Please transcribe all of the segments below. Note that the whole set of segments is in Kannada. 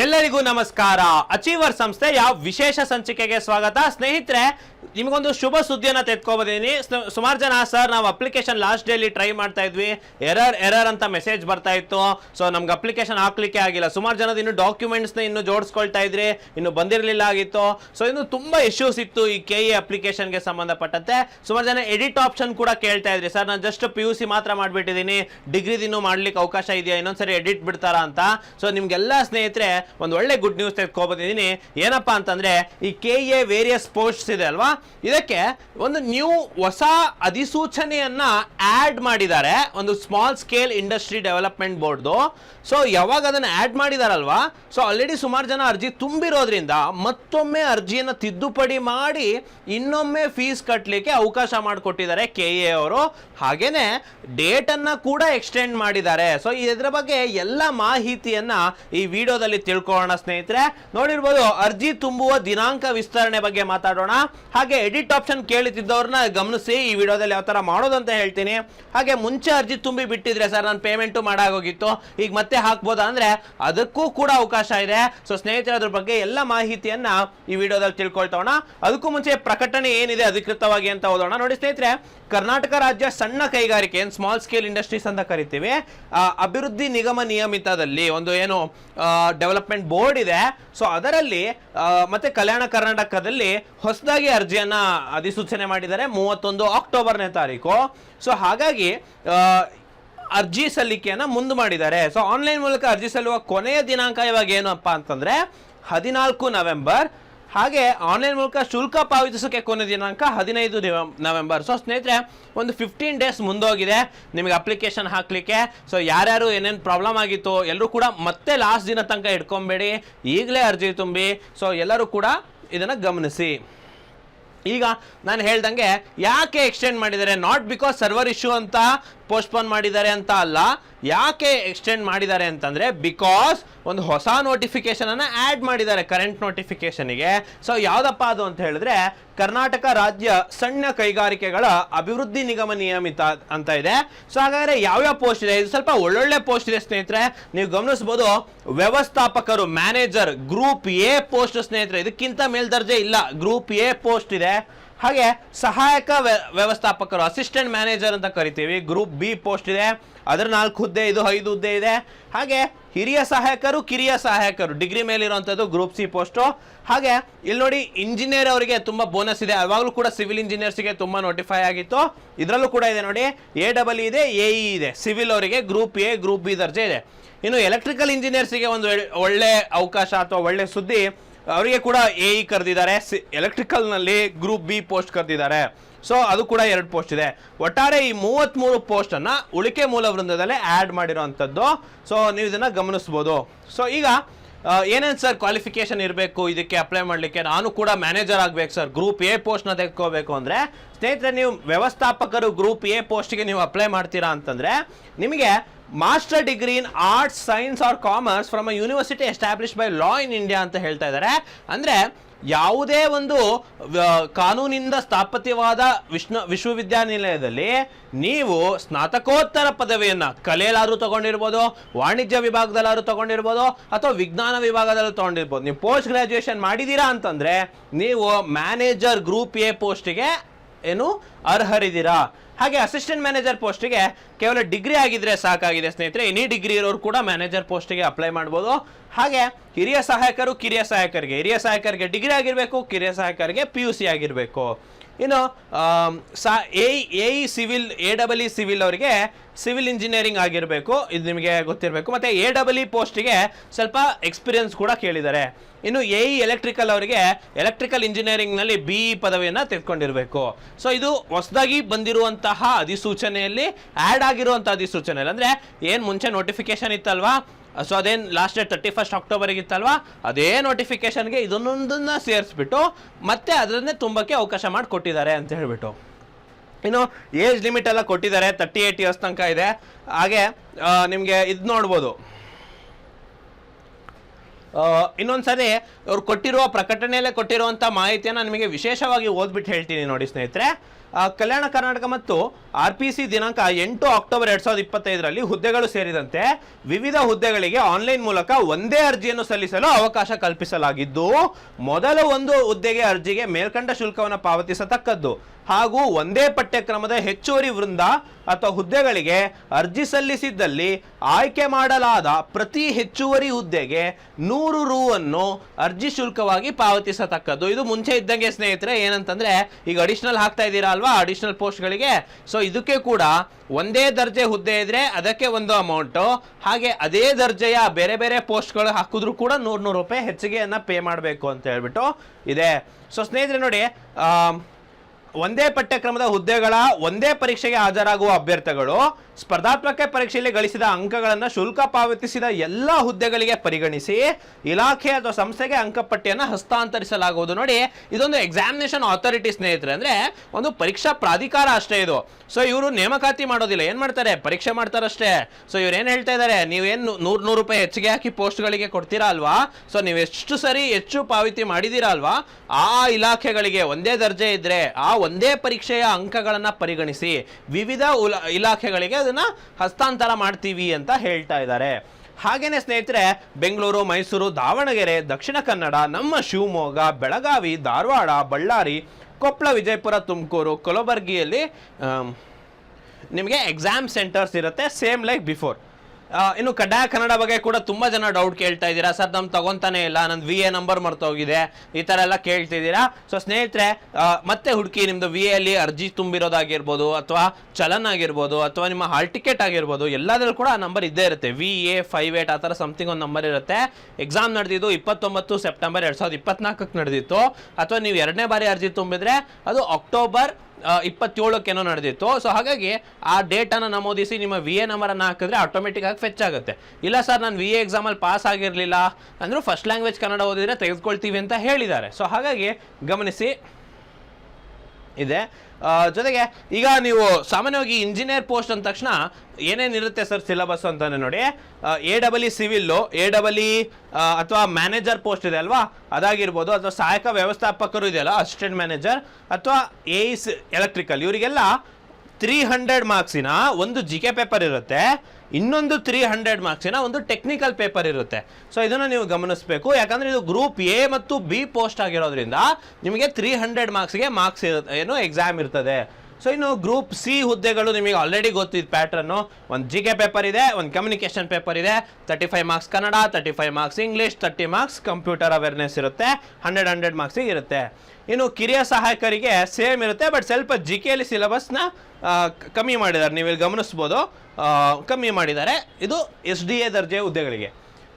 ಎಲ್ಲರಿಗೂ ನಮಸ್ಕಾರ. ಅಚೀವರ್ ಸಂಸ್ಥೆಯ ವಿಶೇಷ ಸಂಚಿಕೆಗೆ ಸ್ವಾಗತ. ಸ್ನೇಹಿತರೆ, ನಿಮಗೊಂದು ಶುಭ ಸುದ್ದಿಯನ್ನ ತೆಗೆದುಕೊಬಂದಿದ್ದೀನಿ ಸುಮಾರು ಜನ ಸರ್, ನಾವು ಅಪ್ಲಿಕೇಶನ್ ಲಾಸ್ಟ್ ಡೇಲಿ ಟ್ರೈ ಮಾಡ್ತಾ ಇದ್ವಿ. ಎರರ್ ಎರರ್ ಅಂತ ಮೆಸೇಜ್ ಬರ್ತಾ ಇತ್ತು. ಸೊ ನಮ್ಗೆ ಅಪ್ಲಿಕೇಶನ್ ಹಾಕ್ಲಿಕ್ಕೆ ಆಗಿಲ್ಲ. ಸುಮಾರು ಜನದ ಇನ್ನು ಡಾಕ್ಯುಮೆಂಟ್ಸ್ನ ಇನ್ನು ಜೋಡಿಸ್ಕೊಳ್ತಾ ಇದ್ರಿ. ಇನ್ನು ಬಂದಿರಲಿಲ್ಲ ಆಗಿತ್ತು. ಸೊ ಇನ್ನು ತುಂಬಾ ಇಶ್ಯೂಸ್ ಇತ್ತು ಈ ಕೆ ಇ ಅಪ್ಲಿಕೇಶನ್ಗೆ ಸಂಬಂಧಪಟ್ಟಂತೆ. ಸುಮಾರು ಜನ ಎಡಿಟ್ ಆಪ್ಷನ್ ಕೂಡ ಕೇಳ್ತಾ ಇದ್ರಿ. ಸರ್, ನಾನು ಜಸ್ಟ್ ಪಿ ಯು ಸಿ ಮಾತ್ರ ಮಾಡಿಬಿಟ್ಟಿದ್ದೀನಿ ಡಿಗ್ರಿದಿನ್ನೂ ಮಾಡ್ಲಿಕ್ಕೆ ಅವಕಾಶ ಇದೆಯಾ? ಇನ್ನೊಂದ್ಸರಿ ಎಡಿಟ್ ಬಿಡ್ತಾರಾ ಅಂತ. ಸೊ ನಿಮಗೆಲ್ಲ ಸ್ನೇಹಿತರೆ ಒಂದು ಒಳ್ಳೆ ಗುಡ್ ನ್ಯೂಸ್ ತೆಗೆದುಕೊಬಂದಿದ್ದೀನಿ ಏನಪ್ಪಾ ಅಂತಂದ್ರೆ, ಈ ಕೆ ಎ ವೇರಿಯಸ್ ಪೋಸ್ಟ್ಸ್ ಇದೆ ಅಲ್ವಾ? ಇದಕ್ಕೆ ಒಂದು ನ್ಯೂ ಹೊಸ ಅಧಿಸೂಚನೆಯನ್ನ ಆಡ್ ಮಾಡಿದ್ದಾರೆ. ಒಂದು ಸ್ಮಾಲ್ ಸ್ಕೇಲ್ ಇಂಡಸ್ಟ್ರಿ ಡೆವಲಪ್ಮೆಂಟ್ ಬೋರ್ಡ್ದು ಸೊ ಯಾವಾಗ ಅದನ್ನ ಆಡ್ ಮಾಡಿದಾರಲ್ವಾ? ಸೊ ಆಲ್ರೆಡಿ ಸುಮಾರು ಜನ ಅರ್ಜಿ ತುಂಬಿರೋದ್ರಿಂದ ಮತ್ತೊಮ್ಮೆ ಅರ್ಜಿಯನ್ನು ತಿದ್ದುಪಡಿ ಮಾಡಿ ಇನ್ನೊಮ್ಮೆ ಫೀಸ್ ಕಟ್ಟಲಿಕ್ಕೆ ಅವಕಾಶ ಮಾಡಿಕೊಟ್ಟಿದ್ದಾರೆ ಕೆ ಎ ಅವರು. ಹಾಗೇನೆ ಡೇಟನ್ನು ಕೂಡ ಎಕ್ಸ್ಟೆಂಡ್ ಮಾಡಿದ್ದಾರೆ. ಸೊ ಇದರ ಬಗ್ಗೆ ಎಲ್ಲ ಮಾಹಿತಿಯನ್ನ ಈ ವಿಡಿಯೋದಲ್ಲಿ ತಿಳ್ಕೊಳ್ಳೋಣ ಸ್ನೇಹಿತರೆ. ನೋಡಿರ್ಬೋದು ಅರ್ಜಿ ತುಂಬುವ ದಿನಾಂಕ ವಿಸ್ತರಣೆ ಬಗ್ಗೆ ಮಾತಾಡೋಣ. ಹಾಗೆ ಎಡಿಟ್ ಆಪ್ಷನ್ ಕೇಳುತ್ತಿದ್ದವ್ರನ್ನ ಗಮನಿಸಿ ಈ ವಿಡಿಯೋದಲ್ಲಿ ಯಾವ ತರ ಮಾಡೋದಂತ ಹೇಳ್ತೀನಿ. ಹಾಗೆ ಮುಂಚೆ ಅರ್ಜಿ ತುಂಬಿ ಬಿಟ್ಟಿದ್ರೆ ಸರ್ ನಾನು ಪೇಮೆಂಟು ಮಾಡಾಗೋಗಿತ್ತು. ಈಗ ಮತ್ತೆ ಹಾಕ್ಬೋದಾ ಅಂದ್ರೆ ಅದಕ್ಕೂ ಕೂಡ ಅವಕಾಶ ಇದೆ. ಸೊ ಸ್ನೇಹಿತರೆ, ಅದ್ರ ಬಗ್ಗೆ ಎಲ್ಲ ಮಾಹಿತಿಯನ್ನ ಈ ವಿಡಿಯೋದಲ್ಲಿ ತಿಳ್ಕೊಳ್ತೋಣ. ಅದಕ್ಕೂ ಮುಂಚೆ ಪ್ರಕಟಣೆ ಏನಿದೆ ಅಧಿಕೃತವಾಗಿ ಅಂತ ಓದೋಣ. ನೋಡಿ ಸ್ನೇಹಿತರೆ, ಕರ್ನಾಟಕ ರಾಜ್ಯ ಸಣ್ಣ ಕೈಗಾರಿಕೆ ಸ್ಮಾಲ್ ಸ್ಕೇಲ್ ಇಂಡಸ್ಟ್ರೀಸ್ ಅಂತ ಕರಿತೀವಿ. ಅಭಿವೃದ್ಧಿ ನಿಗಮ ನಿಯಮಿತದಲ್ಲಿ ಒಂದು ಏನು ಡೆವಲಪ್ಮೆಂಟ್ ಬೋರ್ಡ್ ಇದೆ. ಸೊ ಅದರಲ್ಲಿ ಮತ್ತೆ ಕಲ್ಯಾಣ ಕರ್ನಾಟಕದಲ್ಲಿ ಹೊಸದಾಗಿ ಅರ್ಜಿಯನ್ನ ಅಧಿಸೂಚನೆ ಮಾಡಿದ್ದಾರೆ ಮೂವತ್ತೊಂದು ಅಕ್ಟೋಬರ್ನೇ ತಾರೀಕು. ಸೊ ಹಾಗಾಗಿ ಅರ್ಜಿ ಸಲ್ಲಿಕೆಯನ್ನು ಮುಂದೆ ಮಾಡಿದ್ದಾರೆ. ಸೊ ಆನ್ಲೈನ್ ಮೂಲಕ ಅರ್ಜಿ ಸಲ್ಲುವ ಕೊನೆಯ ದಿನಾಂಕ ಇವಾಗ ಏನಪ್ಪ ಅಂತಂದ್ರೆ ಹದಿನಾಲ್ಕು ನವೆಂಬರ್ ಹಾಗೆ ಆನ್ಲೈನ್ ಮೂಲಕ ಶುಲ್ಕ ಪಾವತಿಸೋಕೆ ಕೊನೆ ದಿನಾಂಕ ಹದಿನೈದು ನವೆಂಬರ್ ಸೊ ಸ್ನೇಹಿತರೆ, ಒಂದು ಫಿಫ್ಟೀನ್ ಡೇಸ್ ಮುಂದೋಗಿದೆ. ನಿಮಗೆ ಅಪ್ಲಿಕೇಶನ್ ಹಾಕಲಿಕ್ಕೆ. ಸೊ ಯಾರ್ಯಾರು ಏನೇನು ಪ್ರಾಬ್ಲಮ್ ಆಗಿತ್ತು ಎಲ್ಲರೂ ಕೂಡ ಮತ್ತೆ ಲಾಸ್ಟ್ ದಿನ ತನಕ ಇಟ್ಕೊಂಬೇಡಿ ಈಗಲೇ ಅರ್ಜಿ ತುಂಬಿ. ಸೊ ಎಲ್ಲರೂ ಕೂಡ ಇದನ್ನು ಗಮನಿಸಿ. ಈಗ ನಾನು ಹೇಳ್ದಂಗೆ ಯಾಕೆ ಎಕ್ಸ್ಟೆಂಡ್ ಮಾಡಿದ್ದಾರೆ ನಾಟ್ ಬಿಕಾಸ್ ಸರ್ವರ್ ಇಶ್ಯೂ ಅಂತ ಪೋಸ್ಟ್ಪೋನ್ ಮಾಡಿದ್ದಾರೆ ಅಂತ ಅಲ್ಲ, ಯಾಕೆ ಎಕ್ಸ್ಟೆಂಡ್ ಮಾಡಿದ್ದಾರೆ ಅಂತಂದರೆ ಬಿಕಾಸ್ ಒಂದು ಹೊಸ ನೋಟಿಫಿಕೇಶನ್ ಆ್ಯಡ್ ಮಾಡಿದ್ದಾರೆ ಕರೆಂಟ್ ನೋಟಿಫಿಕೇಷನಿಗೆ ಸೊ ಯಾವುದಪ್ಪ ಅದು ಅಂತ ಹೇಳಿದ್ರೆ, ಕರ್ನಾಟಕ ರಾಜ್ಯ ಸಣ್ಣ ಕೈಗಾರಿಕೆಗಳ ಅಭಿವೃದ್ಧಿ ನಿಗಮ ನಿಯಮಿತ ಅಂತ ಇದೆ. ಸೊ ಹಾಗಾದರೆ ಯಾವ್ಯಾವ ಪೋಸ್ಟ್ ಇದೆ? ಇದು ಸ್ವಲ್ಪ ಒಳ್ಳೊಳ್ಳೆ ಪೋಸ್ಟ್ ಇದೆ ಸ್ನೇಹಿತರೆ. ನೀವು ಗಮನಿಸ್ಬೋದು, ವ್ಯವಸ್ಥಾಪಕರು ಮ್ಯಾನೇಜರ್ ಗ್ರೂಪ್ ಎ ಪೋಸ್ಟ್ ಸ್ನೇಹಿತರೆ. ಇದಕ್ಕಿಂತ ಮೇಲ್ದರ್ಜೆ ಇಲ್ಲ. ಗ್ರೂಪ್ ಎ ಪೋಸ್ಟ್ ಇದೆ. ಹಾಗೆ ಸಹಾಯಕ ವ್ಯ- ವ್ಯವಸ್ಥಾಪಕರು ಅಸಿಸ್ಟೆಂಟ್ ಮ್ಯಾನೇಜರ್ ಅಂತ ಕರಿತೀವಿ. ಗ್ರೂಪ್ ಬಿ ಪೋಸ್ಟ್ ಇದೆ. ಅದರ ನಾಲ್ಕು ಹುದ್ದೆ, ಇದು ಐದು ಹುದ್ದೆ ಇದೆ. ಹಾಗೆ ಹಿರಿಯ ಸಹಾಯಕರು, ಕಿರಿಯ ಸಹಾಯಕರು. ಡಿಗ್ರಿ ಮೇಲಿರುವಂಥದ್ದು ಗ್ರೂಪ್ ಸಿ ಪೋಸ್ಟು ಹಾಗೆ ಇಲ್ಲಿ ನೋಡಿ ಇಂಜಿನಿಯರ್ ಅವರಿಗೆ ತುಂಬ ಬೋನಸ್ ಇದೆ. ಅವಾಗಲೂ ಕೂಡ ಸಿವಿಲ್ ಇಂಜಿನಿಯರ್ಸ್ಗೆ ತುಂಬ ನೋಟಿಫೈ ಆಗಿತ್ತು. ಇದರಲ್ಲೂ ಕೂಡ ಇದೆ ನೋಡಿ. ಎ ಡಬಲ್ ಇದೆ ಎ ಇ ಇದೆ. ಸಿವಿಲ್ ಅವರಿಗೆ ಗ್ರೂಪ್ ಎ ಗ್ರೂಪ್ ಬಿ ದರ್ಜೆ ಇದೆ. ಇನ್ನು ಎಲೆಕ್ಟ್ರಿಕಲ್ ಇಂಜಿನಿಯರ್ಸಿಗೆ ಒಂದು ಒಳ್ಳೆ ಅವಕಾಶ ಅಥವಾ ಒಳ್ಳೆ ಸುದ್ದಿ ಅವರಿಗೆ ಕೂಡ ಎ ಇ ಕರೆದಿದ್ದಾರೆ. ಎಲೆಕ್ಟ್ರಿಕಲ್ನಲ್ಲಿ ಗ್ರೂಪ್ ಬಿ ಪೋಸ್ಟ್ ಕರೆದಿದ್ದಾರೆ. ಸೊ ಅದು ಕೂಡ ಎರಡು ಪೋಸ್ಟ್ ಇದೆ. ಒಟ್ಟಾರೆ ಈ ಮೂವತ್ತ್ಮೂರು ಪೋಸ್ಟನ್ನು ಉಳಿಕೆ ಮೂಲ ವೃಂದದಲ್ಲಿ ಆ್ಯಡ್ ಮಾಡಿರೋವಂಥದ್ದು. ಸೊ ನೀವು ಇದನ್ನು ಗಮನಿಸ್ಬೋದು. ಸೊ ಈಗ ಏನೇನು ಸರ್ ಕ್ವಾಲಿಫಿಕೇಶನ್ ಇರಬೇಕು, ಇದಕ್ಕೆ ಅಪ್ಲೈ ಮಾಡಲಿಕ್ಕೆ? ನಾನು ಕೂಡ ಮ್ಯಾನೇಜರ್ ಆಗಬೇಕು ಸರ್. ಗ್ರೂಪ್ ಎ ಪೋಸ್ಟ್ನ ತೆಗೆದುಕೋಬೇಕು ಅಂದರೆ, ಸ್ನೇಹಿತರೆ, ನೀವು ವ್ಯವಸ್ಥಾಪಕರು ಗ್ರೂಪ್ ಎ ಪೋಸ್ಟ್ಗೆ ನೀವು ಅಪ್ಲೈ ಮಾಡ್ತೀರಾ ಅಂತಂದರೆ, ನಿಮಗೆ master degree in arts science or commerce from a university establish by law in India ಅಂತ ಹೇಳ್ತಾ ಇದ್ದಾರೆ. ಅಂದರೆ ಯಾವುದೇ ಒಂದು ಕಾನೂನಿಂದ ಸ್ಥಾಪಿತವಾದ ವಿಷ್ಣು, ವಿಶ್ವವಿದ್ಯಾನಿಲಯದಲ್ಲಿ ನೀವು ಸ್ನಾತಕೋತ್ತರ ಪದವಿಯನ್ನು ಕಲೆಯಲ್ಲಾದ್ರೂ ತಗೊಂಡಿರ್ಬೋದು, ವಾಣಿಜ್ಯ ವಿಭಾಗದಲ್ಲಾದ್ರೂ ತಗೊಂಡಿರ್ಬೋದು, ಅಥವಾ ವಿಜ್ಞಾನ ವಿಭಾಗದಲ್ಲೂ ತಗೊಂಡಿರ್ಬೋದು, ನೀವು ಪೋಸ್ಟ್ ಗ್ರ್ಯಾಜುಯೇಷನ್ ಮಾಡಿದ್ದೀರಾ ಅಂತಂದರೆ ನೀವು ಮ್ಯಾನೇಜರ್ ಗ್ರೂಪ್ ಎ ಪೋಸ್ಟಿಗೆ ಏನು ಅರ್ಹರಿದ್ದೀರಾ? ಹಾಗೆ ಅಸಿಸ್ಟೆಂಟ್ ಮ್ಯಾನೇಜರ್ ಪೋಸ್ಟಿಗೆ ಕೇವಲ ಡಿಗ್ರಿ ಆಗಿದ್ರೆ ಸಾಕಾಗಿದೆ ಸ್ನೇಹಿತರೆ. ಎನಿ ಡಿಗ್ರಿ ಇರೋರು ಕೂಡ ಮ್ಯಾನೇಜರ್ ಪೋಸ್ಟಿಗೆ ಅಪ್ಲೈ ಮಾಡ್ಬೋದು. ಹಾಗೆ ಹಿರಿಯ ಸಹಾಯಕರು ಕಿರಿಯ ಸಹಾಯಕರಿಗೆ. ಹಿರಿಯ ಸಹಾಯಕರಿಗೆ ಡಿಗ್ರಿ ಆಗಿರಬೇಕು, ಕಿರಿಯ ಸಹಾಯಕರಿಗೆ ಪಿ ಯು ಸಿ ಆಗಿರಬೇಕು. ಇನ್ನು ಸಾ A A civil A double E civil ಅವರಿಗೆ ಸಿವಿಲ್ ಇಂಜಿನಿಯರಿಂಗ್ ಆಗಿರಬೇಕು, ಇದು ನಿಮಗೆ ಗೊತ್ತಿರಬೇಕು. ಮತ್ತು ಎ ಡಬಲ್ ಇ ಪೋಸ್ಟಿಗೆ ಸ್ವಲ್ಪ ಎಕ್ಸ್ಪೀರಿಯನ್ಸ್ ಕೂಡ ಕೇಳಿದ್ದಾರೆ. ಇನ್ನು ಎ ಇ ಎಲೆಕ್ಟ್ರಿಕಲ್ ಅವರಿಗೆ ಎಲೆಕ್ಟ್ರಿಕಲ್ ಇಂಜಿನಿಯರಿಂಗ್ನಲ್ಲಿ ಬಿ ಇ ಪದವಿಯನ್ನು ತೆಗೆದುಕೊಂಡಿರಬೇಕು. ಸೊ ಇದು ಹೊಸದಾಗಿ ಬಂದಿರುವಂತಹ ಅಧಿಸೂಚನೆಯಲ್ಲಿ ಆ್ಯಡ್ ಆಗಿರುವಂಥ ಅಧಿಸೂಚನೆಯಲ್ಲಿ. ಅಂದರೆ, ಏನು ಮುಂಚೆ ನೋಟಿಫಿಕೇಶನ್ ಇತ್ತಲ್ವಾ? ಸೊ ಅದೇನು ಲಾಸ್ಟ್ ಡೇಟ್ ತರ್ಟಿ ಫಸ್ಟ್ ಅಕ್ಟೋಬರ್ಗೆ ಇತ್ತಲ್ವಾ ಅದೇ ನೋಟಿಫಿಕೇಶನ್ಗೆ ಇದನ್ನೊಂದನ್ನು ಸೇರಿಸ್ಬಿಟ್ಟು ಮತ್ತೆ ಅದನ್ನೇ ತುಂಬಕ್ಕೆ ಅವಕಾಶ ಮಾಡಿ ಕೊಟ್ಟಿದ್ದಾರೆ ಅಂತ ಹೇಳಿಬಿಟ್ಟು. ಇನ್ನು ಏಜ್ ಲಿಮಿಟ್ ಎಲ್ಲ ಕೊಟ್ಟಿದ್ದಾರೆ ತರ್ಟಿ ಏಟ್ ಇಯರ್ಸ್ ತನಕ ಇದೆ. ಹಾಗೆ ನಿಮಗೆ ಇದು ನೋಡ್ಬೋದು. ಇನ್ನೊಂದು ಇನ್ನೊಂದ್ಸರಿ ಅವ್ರು ಕೊಟ್ಟಿರುವ ಪ್ರಕಟಣೆಯಲ್ಲೇ ಕೊಟ್ಟಿರುವಂಥ ಮಾಹಿತಿಯನ್ನು ನಿಮಗೆ ವಿಶೇಷವಾಗಿ ಓದ್ಬಿಟ್ಟು ಹೇಳ್ತೀನಿ ನೋಡಿ ಸ್ನೇಹಿತರೆ. ಕಲ್ಯಾಣ ಕರ್ನಾಟಕ ಮತ್ತು ಆರ್ ಪಿ ಸಿ ದಿನಾಂಕ ಎಂಟು ಅಕ್ಟೋಬರ್ ಎರಡ್ ಸಾವಿರದ ಇಪ್ಪತ್ತೈದರಲ್ಲಿ ಹುದ್ದೆಗಳು ಸೇರಿದಂತೆ ವಿವಿಧ ಹುದ್ದೆಗಳಿಗೆ ಆನ್ಲೈನ್ ಮೂಲಕ ಒಂದೇ ಅರ್ಜಿಯನ್ನು ಸಲ್ಲಿಸಲು ಅವಕಾಶ ಕಲ್ಪಿಸಲಾಗಿದ್ದು, ಮೊದಲ ಒಂದು ಹುದ್ದೆಗೆ ಅರ್ಜಿಗೆ ಮೇಲ್ಕಂಡ ಶುಲ್ಕವನ್ನು ಪಾವತಿಸತಕ್ಕದ್ದು ಹಾಗೂ ಒಂದೇ ಪಠ್ಯಕ್ರಮದ ಹೆಚ್ಚುವರಿ ವೃಂದ ಅಥವಾ ಹುದ್ದೆಗಳಿಗೆ ಅರ್ಜಿ ಸಲ್ಲಿಸಿದ್ದಲ್ಲಿ ಆಯ್ಕೆ ಮಾಡಲಾದ ಪ್ರತಿ ಹೆಚ್ಚುವರಿ ಹುದ್ದೆಗೆ ನೂರು ರೂವನ್ನು ಅರ್ಜಿ ಶುಲ್ಕವಾಗಿ ಪಾವತಿಸತಕ್ಕದ್ದು. ಇದು ಮುಂಚೆ ಇದ್ದಂಗೆ ಸ್ನೇಹಿತರೆ, ಏನಂತಂದ್ರೆ ಈಗ ಅಡಿಷನಲ್ ಹಾಕ್ತಾ ಇದ್ದೀರಾ ಅಲ್ವಾ? ಅಡಿಷನಲ್ ಪೋಸ್ಟ್ಗಳಿಗೆ ಸೊ ಇದಕ್ಕೆ ಕೂಡ ಒಂದೇ ದರ್ಜೆ ಹುದ್ದೆ ಇದ್ರೆ ಅದಕ್ಕೆ ಒಂದು ಅಮೌಂಟು ಹಾಗೆ ಅದೇ ದರ್ಜೆಯ ಬೇರೆ ಬೇರೆ ಪೋಸ್ಟ್ಗಳು ಹಾಕಿದ್ರು ಕೂಡ ನೂರು ನೂರು ರೂಪಾಯಿ ಹೆಚ್ಚಿಗೆಯನ್ನು ಪೇ ಮಾಡಬೇಕು ಅಂತ ಹೇಳ್ಬಿಟ್ಟು ಇದೆ. ಸೊ ಸ್ನೇಹಿತರೆ ನೋಡಿ ಒಂದೇ ಪಠ್ಯಕ್ರಮದ ಹುದ್ದೆಗಳ ಒಂದೇ ಪರೀಕ್ಷೆಗೆ ಹಾಜರಾಗುವ ಅಭ್ಯರ್ಥಿಗಳು ಸ್ಪರ್ಧಾತ್ಮಕ ಪರೀಕ್ಷೆಯಲ್ಲಿ ಗಳಿಸಿದ ಅಂಕಗಳನ್ನು ಶುಲ್ಕ ಪಾವತಿಸಿದ ಎಲ್ಲ ಹುದ್ದೆಗಳಿಗೆ ಪರಿಗಣಿಸಿ ಇಲಾಖೆ ಅಥವಾ ಸಂಸ್ಥೆಗೆ ಅಂಕಪಟ್ಟಿಯನ್ನು ಹಸ್ತಾಂತರಿಸಲಾಗುವುದು. ನೋಡಿ, ಇದೊಂದು ಎಕ್ಸಾಮಿನೇಷನ್ ಅಥಾರಿಟಿ ಸ್ನೇಹಿತರೆ, ಅಂದರೆ ಒಂದು ಪರೀಕ್ಷಾ ಪ್ರಾಧಿಕಾರ ಅಷ್ಟೇ ಇದು. ಸೊ ಇವರು ನೇಮಕಾತಿ ಮಾಡೋದಿಲ್ಲ. ಏನು ಮಾಡ್ತಾರೆ? ಪರೀಕ್ಷೆ ಮಾಡ್ತಾರಷ್ಟೇ. ಸೊ ಇವ್ರು ಏನು ಹೇಳ್ತಾ ಇದ್ದಾರೆ ನೀವೇನು ನೂರು ನೂರು ರೂಪಾಯಿ ಹೆಚ್ಚಿಗೆ ಹಾಕಿ ಪೋಸ್ಟ್ಗಳಿಗೆ ಕೊಡ್ತೀರಾ ಅಲ್ವಾ? ಸೊ ನೀವು ಎಷ್ಟು ಸರಿ ಹೆಚ್ಚು ಪಾವತಿ ಮಾಡಿದ್ದೀರಾ ಅಲ್ವಾ? ಆ ಇಲಾಖೆಗಳಿಗೆ ಒಂದೇ ದರ್ಜೆ ಇದ್ರೆ ಆ ಒಂದೇ ಪರೀಕ್ಷೆಯ ಅಂಕಗಳನ್ನು ಪರಿಗಣಿಸಿ ವಿವಿಧ ಇಲಾಖೆಗಳಿಗೆ ಅದನ್ನ ಹಸ್ತಾಂತರ ಮಾಡ್ತೀವಿ ಅಂತ ಹೇಳ್ತಾ ಇದ್ದಾರೆ. ಹಾಗೇನೆ ಸ್ನೇಹಿತರೆ, ಬೆಂಗಳೂರು, ಮೈಸೂರು, ದಾವಣಗೆರೆ, ದಕ್ಷಿಣ ಕನ್ನಡ, ನಮ್ಮ ಶಿವಮೊಗ್ಗ, ಬೆಳಗಾವಿ, ಧಾರವಾಡ, ಬಳ್ಳಾರಿ ಕೊಪ್ಪಳ ವಿಜಯಪುರ, ತುಮಕೂರು, ಕಲಬುರಗಿಯಲ್ಲಿ ನಿಮಗೆ ಎಕ್ಸಾಮ್ ಸೆಂಟರ್ಸ್ ಇರುತ್ತೆ ಸೇಮ್ ಲೈಕ್ ಬಿಫೋರ್ ಇನ್ನು ಕಡ್ಡಾಯ ಕನ್ನಡ ಬಗ್ಗೆ ಕೂಡ ತುಂಬ ಜನ ಡೌಟ್ ಕೇಳ್ತಾ ಇದ್ದೀರಾ. ಸರ್ ನಮ್ ತಗೊಂತಾನೆ ಇಲ್ಲ. ನಂದು ವಿ ಎ ನಂಬರ್ ಮರ್ತೋಗಿದೆ. ಈ ಥರ ಎಲ್ಲ ಕೇಳ್ತಿದ್ದೀರಾ. ಸೊ ಸ್ನೇಹಿತರೆ ಮತ್ತೆ ಹುಡುಕಿ ನಿಮ್ದು ವಿ ಎಲ್ಲಿ ಅರ್ಜಿ ತುಂಬಿರೋದಾಗಿರ್ಬೋದು ಅಥವಾ ಚಲನ್ ಆಗಿರ್ಬೋದು ಅಥವಾ ನಿಮ್ಮ ಹಾಲ್ ಟಿಕೆಟ್ ಆಗಿರ್ಬೋದು, ಎಲ್ಲದರಲ್ಲೂ ಕೂಡ ಆ ನಂಬರ್ ಇದ್ದೇ ಇರುತ್ತೆ. ವಿ ಎ ಫೈವ್ ಏಟ್ ಆ ಥರ ಸಮಥಿಂಗ್ ಒಂದು ನಂಬರ್ ಇರುತ್ತೆ. ಎಕ್ಸಾಮ್ ನಡೆದಿದ್ದು ಇಪ್ಪತ್ತೊಂಬತ್ತು ಸೆಪ್ಟೆಂಬರ್ ಎರಡು ಸಾವಿರದ ಇಪ್ಪತ್ನಾಲ್ಕಕ್ಕೆ ನಡೆದಿತ್ತು. ಅಥವಾ ನೀವು ಎರಡನೇ ಬಾರಿ ಅರ್ಜಿ ತುಂಬಿದ್ರೆ ಅದು ಅಕ್ಟೋಬರ್ ಇಪ್ಪತ್ತೇಳಕ್ಕೇನೋ ನಡೆದಿತ್ತು. ಸೊ ಹಾಗಾಗಿ ಆ ಡೇಟನ್ನು ನಮೂದಿಸಿ ನಿಮ್ಮ ವಿ ಎ ನಂಬರನ್ನು ಹಾಕಿದ್ರೆ ಆಟೋಮೆಟಿಕ್ ಆಗಿ ಫೆಚ್ ಆಗುತ್ತೆ. ಇಲ್ಲ ಸರ್ ನಾನು ವಿ ಎ ಎಕ್ಸಾಮಲ್ಲಿ ಪಾಸ್ ಆಗಿರಲಿಲ್ಲ ಅಂದರೂ ಫಸ್ಟ್ ಲ್ಯಾಂಗ್ವೇಜ್ ಕನ್ನಡ ಓದಿದರೆ ತೆಗೆದುಕೊಳ್ತೀವಿ ಅಂತ ಹೇಳಿದ್ದಾರೆ. ಸೊ ಹಾಗಾಗಿ ಗಮನಿಸಿ. ಇದೆ. ಜೊತೆಗೆ ಈಗ ನೀವು ಸಾಮಾನ್ಯವಾಗಿ ಇಂಜಿನಿಯರ್ ಪೋಸ್ಟ್ ಅಂದ ತಕ್ಷಣ ಏನೇನಿರುತ್ತೆ ಸರ್ ಸಿಲೆಬಸ್ ಅಂತಾನೆ ನೋಡಿ. A double E civil A double E ಅಥವಾ ಮ್ಯಾನೇಜರ್ ಪೋಸ್ಟ್ ಇದೆ ಅಲ್ವಾ? ಅದಾಗಿರ್ಬೋದು. ಅಥವಾ ಸಹಾಯಕ ವ್ಯವಸ್ಥಾಪಕರು ಇದೆಯಲ್ಲ ಅಸಿಸ್ಟೆಂಟ್ ಮ್ಯಾನೇಜರ್ ಅಥವಾ ಎ ಇಸ್ ಎಲೆಕ್ಟ್ರಿಕಲ್ ಇವರಿಗೆಲ್ಲ ತ್ರೀ ಹಂಡ್ರೆಡ್ ಮಾರ್ಕ್ಸಿನ ಒಂದು ಜಿ ಕೆ ಪೇಪರ್ ಇರುತ್ತೆ, ಇನ್ನೊಂದು ತ್ರೀ ಹಂಡ್ರೆಡ್ ಮಾರ್ಕ್ಸಿನ ಒಂದು ಟೆಕ್ನಿಕಲ್ ಪೇಪರ್ ಇರುತ್ತೆ. ಸೊ ಇದನ್ನು ನೀವು ಗಮನಿಸಬೇಕು. ಯಾಕಂದರೆ ಇದು ಗ್ರೂಪ್ ಎ ಮತ್ತು ಬಿ ಪೋಸ್ಟ್ ಆಗಿರೋದ್ರಿಂದ ನಿಮಗೆ ತ್ರೀ ಹಂಡ್ರೆಡ್ ಮಾರ್ಕ್ಸ್ಗೆ ಮಾರ್ಕ್ಸ್ ಏನು ಎಕ್ಸಾಮ್ ಇರ್ತದೆ. ಸೊ ಇನ್ನು ಗ್ರೂಪ್ ಸಿ ಹುದ್ದೆಗಳು ನಿಮಗೆ ಆಲ್ರೆಡಿ ಗೊತ್ತಿದ್ದ ಪ್ಯಾಟ್ರನ್ನು ಒಂದು ಜಿ ಕೆ ಪೇಪರ್ ಇದೆ, ಒಂದು ಕಮ್ಯುನಿಕೇಷನ್ ಪೇಪರ್ ಇದೆ. Thirty five marks Kannada thirty five marks English thirty marks computer awareness ಇರುತ್ತೆ ಹಂಡ್ರೆಡ್ ಹಂಡ್ರೆಡ್ ಮಾರ್ಕ್ಸಿಗೆ ಇರುತ್ತೆ. ಇನ್ನು ಕಿರಿಯ ಸಹಾಯಕರಿಗೆ ಸೇಮ್ ಇರುತ್ತೆ ಬಟ್ ಸ್ವಲ್ಪ ಜಿ ಕೆಲಿ ಸಿಲೆಬಸ್ನ ಕಮ್ಮಿ ಮಾಡಿದ್ದಾರೆ. ನೀವು ಇಲ್ಲಿ ಗಮನಿಸ್ಬೋದು ಕಮ್ಮಿ ಮಾಡಿದ್ದಾರೆ. ಇದು ಎಸ್ ಡಿ ಎ ದರ್ಜೆ ಹುದ್ದೆಗಳಿಗೆ.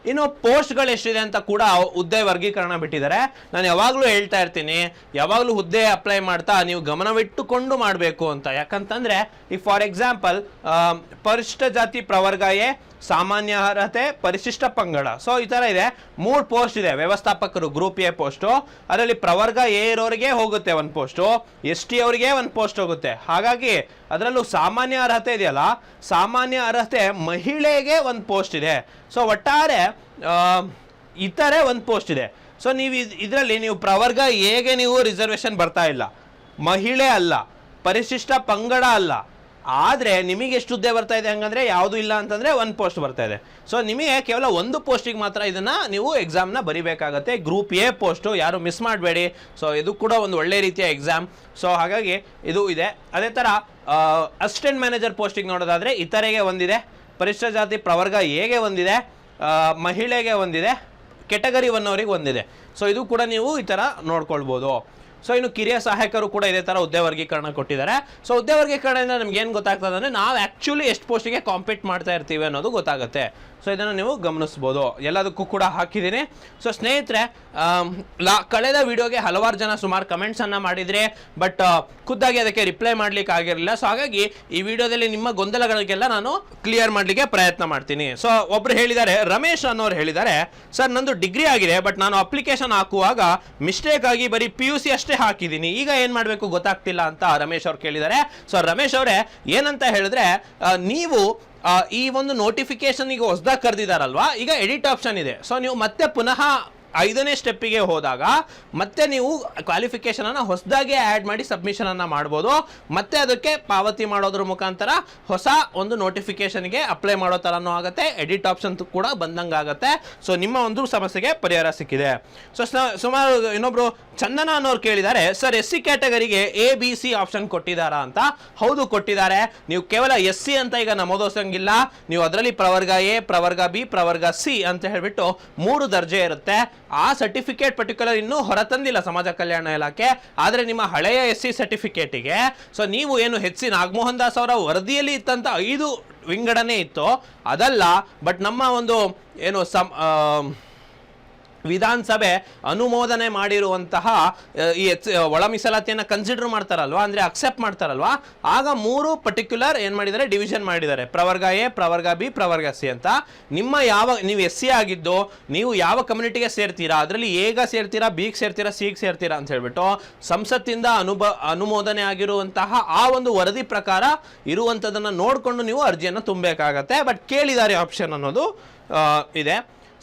ಇನ್ನು ಪೋಸ್ಟ್ಗಳು ಎಷ್ಟಿದೆ ಅಂತ ಕೂಡ ಹುದ್ದೆ ವರ್ಗೀಕರಣ ಬಿಟ್ಟಿದ್ದಾರೆ. ನಾನು ಯಾವಾಗಲೂ ಹೇಳ್ತಾ ಇರ್ತೀನಿ, ಯಾವಾಗಲೂ ಹುದ್ದೆ ಅಪ್ಲೈ ಮಾಡ್ತಾ ನೀವು ಗಮನವಿಟ್ಟುಕೊಂಡು ಮಾಡಬೇಕು ಅಂತ. ಯಾಕಂತಂದರೆ, ಈ ಫಾರ್ ಎಕ್ಸಾಂಪಲ್ ಪರಿಷ್ಟ ಜಾತಿ ಪ್ರವರ್ಗ ಎ ಸಾಮಾನ್ಯ ಅರ್ಹತೆ, ಪರಿಶಿಷ್ಟ ಪಂಗಡ. ಸೊ ಈ ಥರ ಇದೆ. ಮೂರು ಪೋಸ್ಟ್ ಇದೆ. ವ್ಯವಸ್ಥಾಪಕರು ಗ್ರೂಪ್ ಎ ಪೋಸ್ಟು ಅದರಲ್ಲಿ ಪ್ರವರ್ಗ ಎ ಇರೋರಿಗೆ ಹೋಗುತ್ತೆ ಒಂದು ಪೋಸ್ಟು ಎಸ್ ಟಿ ಅವರಿಗೆ ಒಂದು ಪೋಸ್ಟ್ ಹೋಗುತ್ತೆ. ಹಾಗಾಗಿ ಅದರಲ್ಲೂ ಸಾಮಾನ್ಯ ಅರ್ಹತೆ ಇದೆಯಲ್ಲ? ಸಾಮಾನ್ಯ ಅರ್ಹತೆ ಮಹಿಳೆಗೆ ಒಂದು ಪೋಸ್ಟ್ ಇದೆ. ಸೊ ಒಟ್ಟಾರೆ ಇತರೆ ಒಂದು ಪೋಸ್ಟ್ ಇದೆ. ಸೊ ನೀವು ಇದರಲ್ಲಿ ನೀವು ಪ್ರವರ್ಗ ಹೇಗೆ ನೀವು ರಿಸರ್ವೇಶನ್ ಬರ್ತಾ ಇಲ್ಲ. ಮಹಿಳೆ ಅಲ್ಲ. ಪರಿಶಿಷ್ಟ ಪಂಗಡ ಅಲ್ಲ. ಆದರೆ ನಿಮಗೆ ಎಷ್ಟು ಹುದ್ದೆ ಬರ್ತಾ ಇದೆ ಹಂಗಂದ್ರೆ ಯಾವುದು ಇಲ್ಲ ಅಂತಂದರೆ ಒಂದು ಪೋಸ್ಟ್ ಬರ್ತಾ ಇದೆ. ಸೊ ನಿಮಗೆ ಕೇವಲ ಒಂದು ಪೋಸ್ಟಿಗೆ ಮಾತ್ರ ಇದನ್ನು ನೀವು ಎಕ್ಸಾಮ್ನ ಬರಿಬೇಕಾಗತ್ತೆ. ಗ್ರೂಪ್ ಎ ಪೋಸ್ಟು ಯಾರು ಮಿಸ್ ಮಾಡಬೇಡಿ. ಸೊ ಇದು ಕೂಡ ಒಂದು ಒಳ್ಳೆ ರೀತಿಯ ಎಕ್ಸಾಮ್ ಸೊ ಹಾಗಾಗಿ ಇದು ಇದೆ. ಅದೇ ಥರ ಅಸಿಸ್ಟೆಂಟ್ ಮ್ಯಾನೇಜರ್ ಪೋಸ್ಟಿಗೆ ನೋಡೋದಾದರೆ ಇತರೆಗೆ ಒಂದಿದೆ. ಪರಿಶಿಷ್ಟ ಜಾತಿ ಪ್ರವರ್ಗ ಹೇಗೆ ಒಂದಿದೆ? ಮಹಿಳೆಗೆ ಒಂದಿದೆ. ಕೆಟಗರಿ ಒನ್ ಅವರಿಗೆ ಒಂದಿದೆ. ಸೊ ಇದು ಕೂಡ ನೀವು ಈ ಥರ ನೋಡ್ಕೊಳ್ಬೋದು. ಸೊ ಇನ್ನು ಕಿರಿಯ ಸಹಾಯಕರು ಕೂಡ ಇದೇ ಥರ ಹುದ್ದೆ ವರ್ಗೀಕರಣ ಕೊಟ್ಟಿದ್ದಾರೆ. ಸೊ ಹುದ್ದೆ ವರ್ಗೀಕರಣದಿಂದ ನಮ್ಗೆ ಏನು ಗೊತ್ತಾಗ್ತದೆ ಅಂದರೆ ನಾವು ಆ್ಯಕ್ಚುಲಿ ಎಷ್ಟು ಪೋಸ್ಟಿಗೆ ಕಾಂಪೀಟ್ ಮಾಡ್ತಾ ಇರ್ತೀವಿ ಅನ್ನೋದು ಗೊತ್ತಾಗುತ್ತೆ. ಸೊ ಇದನ್ನು ನೀವು ಗಮನಿಸ್ಬೋದು. ಎಲ್ಲದಕ್ಕೂ ಕೂಡ ಹಾಕಿದ್ದೀನಿ. ಸೊ ಸ್ನೇಹಿತರೆ ಲಾ, ಕಳೆದ ವಿಡಿಯೋಗೆ ಹಲವಾರು ಜನ ಸುಮಾರು ಕಮೆಂಟ್ಸನ್ನು ಮಾಡಿದರೆ ಬಟ್ ಖುದ್ದಾಗಿ ಅದಕ್ಕೆ ರಿಪ್ಲೈ ಮಾಡ್ಲಿಕ್ಕೆ ಆಗಿರಲಿಲ್ಲ. ಸೊ ಹಾಗಾಗಿ ಈ ವಿಡಿಯೋದಲ್ಲಿ ನಿಮ್ಮ ಗೊಂದಲಗಳಿಗೆಲ್ಲ ನಾನು ಕ್ಲಿಯರ್ ಮಾಡಲಿಕ್ಕೆ ಪ್ರಯತ್ನ ಮಾಡ್ತೀನಿ. ಸೊ ಒಬ್ರು ಹೇಳಿದ್ದಾರೆ, ರಮೇಶ್ ಅನ್ನೋರು ಹೇಳಿದ್ದಾರೆ, ಸರ್, ನಂದು ಡಿಗ್ರಿ ಆಗಿದೆ ಬಟ್ ನಾನು ಅಪ್ಲಿಕೇಶನ್ ಹಾಕುವಾಗ ಮಿಸ್ಟೇಕ್ ಆಗಿ ಬರೀ ಪಿ ಯು ಸಿ ಅಷ್ಟೇ ಹಾಕಿದ್ದೀನಿ. ಈಗ ಏನು ಮಾಡಬೇಕು ಗೊತ್ತಾಗ್ತಿಲ್ಲ ಅಂತ ರಮೇಶ್ ಅವ್ರು ಕೇಳಿದ್ದಾರೆ. ಸೊ ರಮೇಶ್ ಅವರೇ, ಏನಂತ ಹೇಳಿದ್ರೆ ನೀವು ಈ ಒಂದು ನೋಟಿಫಿಕೇಶನ್ ಈಗ ಹೊಸದಾಗಿ ಕರೆದಿದ್ದಾರಲ್ವಾ ಈಗ ಎಡಿಟ್ ಆಪ್ಷನ್ ಇದೆ. ಸೊ ನೀವು ಮತ್ತೆ ಪುನಃ ಐದನೇ ಸ್ಟೆಪ್ಪಿಗೆ ಹೋದಾಗ ಮತ್ತೆ ನೀವು ಕ್ವಾಲಿಫಿಕೇಶನ್ ಅನ್ನ ಹೊಸದಾಗಿ ಆ್ಯಡ್ ಮಾಡಿ ಸಬ್ಮಿಷನ್ ಅನ್ನ ಮಾಡ್ಬೋದು. ಮತ್ತೆ ಅದಕ್ಕೆ ಪಾವತಿ ಮಾಡೋದ್ರ ಮುಖಾಂತರ ಹೊಸ ಒಂದು ನೋಟಿಫಿಕೇಶನ್ಗೆ ಅಪ್ಲೈ ಮಾಡೋ ಥರನೂ ಆಗುತ್ತೆ. ಎಡಿಟ್ ಆಪ್ಷನ್ ಕೂಡ ಬಂದಂಗೆ ಆಗುತ್ತೆ. ಸೊ ನಿಮ್ಮ ಒಂದು ಸಮಸ್ಯೆಗೆ ಪರಿಹಾರ ಸಿಕ್ಕಿದೆ. ಸೊ, ಸುಮಾರು ಇನ್ನೊಬ್ರು ಚಂದನ ಅನ್ನೋರು ಕೇಳಿದ್ದಾರೆ ಸರ್ ಎಸ್ ಸಿ ಕ್ಯಾಟಗರಿಗೆ ಎ ಬಿ ಸಿ ಆಪ್ಷನ್ ಕೊಟ್ಟಿದ್ದಾರಾ ಅಂತ? ಹೌದು, ಕೊಟ್ಟಿದ್ದಾರೆ. ನೀವು ಕೇವಲ ಎಸ್ ಸಿ ಅಂತ ಈಗ ನಮೂದಿಸಂಗಿಲ್ಲ. ನೀವು ಅದರಲ್ಲಿ ಪ್ರವರ್ಗ ಎ ಪ್ರವರ್ಗ ಬಿ ಪ್ರವರ್ಗ ಸಿ ಅಂತ ಹೇಳಿಬಿಟ್ಟು ಮೂರು ದರ್ಜೆ ಇರುತ್ತೆ. ಆ ಸರ್ಟಿಫಿಕೇಟ್ ಪರ್ಟಿಕ್ಯುಲರ್ ಇನ್ನೂ ಹೊರತಂದಿಲ್ಲ ಸಮಾಜ ಕಲ್ಯಾಣ ಇಲಾಖೆ, ಆದರೆ ನಿಮ್ಮ ಹಳೆಯ ಎಸ್ ಸಿ ಸರ್ಟಿಫಿಕೇಟಿಗೆ ಸೊ ನೀವು ಏನು ಹೆಚ್ ಸಿ ನಾಗಮೋಹನ್ ದಾಸ್ ಅವರ ವರದಿಯಲ್ಲಿ ಇತ್ತಂಥ ಐದು ವಿಂಗಡಣೆ ಇತ್ತು. ಅದಲ್ಲ ಬಟ್ ನಮ್ಮ ಒಂದು ಏನು ಸಮ್ ವಿಧಾನಸಭೆ ಅನುಮೋದನೆ ಮಾಡಿರುವಂತಹ ಈ ಒಳ ಮೀಸಲಾತಿಯನ್ನು ಕನ್ಸಿಡರ್ ಮಾಡ್ತಾರಲ್ವಾ? ಅಂದರೆ ಅಕ್ಸೆಪ್ಟ್ ಮಾಡ್ತಾರಲ್ವಾ? ಆಗ ಮೂರು ಪರ್ಟಿಕ್ಯುಲರ್ ಏನು ಮಾಡಿದ್ದಾರೆ? ಡಿವಿಷನ್ ಮಾಡಿದ್ದಾರೆ. ಪ್ರವರ್ಗ ಎ ಪ್ರವರ್ಗ ಬಿ ಪ್ರವರ್ಗ ಸಿ ಅಂತ. ನಿಮ್ಮ ಯಾವ, ನೀವು ಎಸ್ ಸಿ ಆಗಿದ್ದು, ನೀವು ಯಾವ ಕಮ್ಯುನಿಟಿಗೆ ಸೇರ್ತೀರಾ? ಅದರಲ್ಲಿ ಎಗ ಸೇರ್ತೀರಾ ಬಿಗೆ ಸೇರ್ತೀರಾ ಸಿಗೆ ಸೇರ್ತೀರಾ ಅಂತ ಹೇಳ್ಬಿಟ್ಟು ಸಂಸತ್ತಿಂದ ಅನುಭ, ಅನುಮೋದನೆ ಆಗಿರುವಂತಹ ಆ ಒಂದು ವರದಿ ಪ್ರಕಾರ ಇರುವಂಥದ್ದನ್ನು ನೋಡಿಕೊಂಡು ನೀವು ಅರ್ಜಿಯನ್ನು ತುಂಬಬೇಕಾಗತ್ತೆ. ಬಟ್ ಕೇಳಿದ್ದಾರೆ ಆಪ್ಷನ್ ಅನ್ನೋದು ಇದೆ.